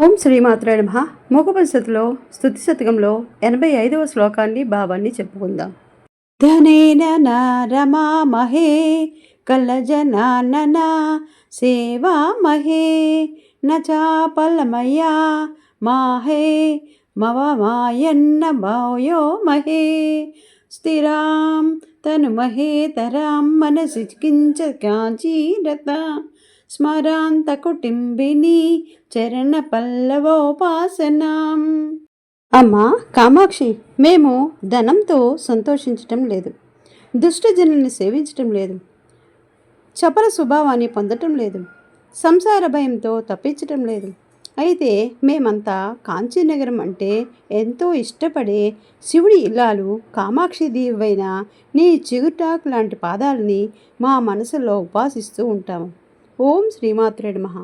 ఓం శ్రీమాత్రే నమ. మూకపరిషత్తులో స్థుతి శతకంలో ఎనభై ఐదవ శ్లోకాన్ని భావాన్ని చెప్పుకుందాం. ధనేన రమామహే కలజనానన సేవామహే నచాపలమయా మాహే మవమాయన్న భయో మహే. స్థిరాం తను మహేతరాం మనసి కించ కాంచీరత. స్మరాంత కుటుంబిని చరణ పల్లవోపాసనాం. అమ్మా కామాక్షి మేము ధనంతో సంతోషించటం లేదు. దుష్టజనుల్ని సేవించటం లేదు. చపల స్వభావాన్ని పొందటం లేదు. సంసార భయంతో తప్పించటం లేదు. అయితే మేమంతా కాంచీనగరం అంటే ఎంతో ఇష్టపడే శివుడి ఇల్లాలు కామాక్షి దేవైన నీ చిగుటాకు లాంటి పాదాలని మా మనసులో ఉపాసిస్తూ ఉంటాము. ఓం శ్రీమాత్రే మహా